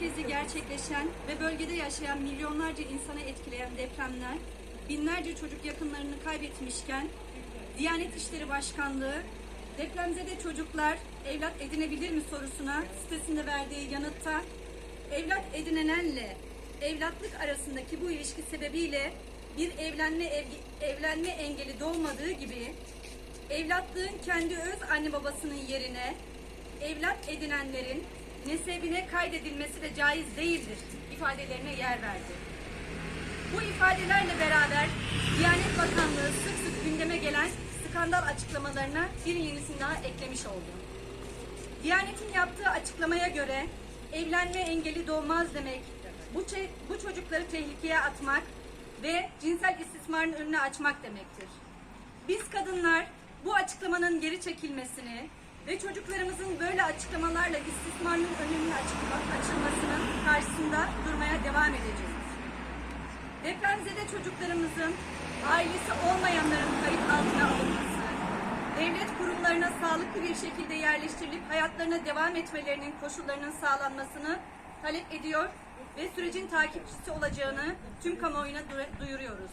merkezli gerçekleşen ve bölgede yaşayan milyonlarca insanı etkileyen depremler, binlerce çocuk yakınlarını kaybetmişken, Diyanet İşleri Başkanlığı, depremzede çocuklar evlat edinebilir mi? sorusuna sitesinde verdiği yanıtta, evlat edinenenle evlatlık arasındaki bu ilişki sebebiyle bir evlenme evgi- evlenme engeli doğmadığı gibi evlatlığın kendi öz anne babasının yerine evlat edinenlerin nesebine kaydedilmesi de caiz değildir ifadelerine yer verdi. Bu ifadelerle beraber Diyanet Bakanlığı sık sık gündeme gelen skandal açıklamalarına bir yenisini daha eklemiş oldu. Diyanet'in yaptığı açıklamaya göre evlenme engeli doğmaz demek, bu, bu çocukları tehlikeye atmak ve cinsel istismarın önünü açmak demektir. Biz kadınlar bu açıklamanın geri çekilmesini ve çocuklarımızın böyle açıklamalarla istismarın önünün açılmasının karşısında durmaya devam edeceğiz. Depremzede çocuklarımızın ailesi olmayanların kayıt altına alınması, devlet kurumlarına sağlıklı bir şekilde yerleştirilip hayatlarına devam etmelerinin koşullarının sağlanmasını talep ediyor ve sürecin takipçisi olacağını tüm kamuoyuna du- duyuruyoruz.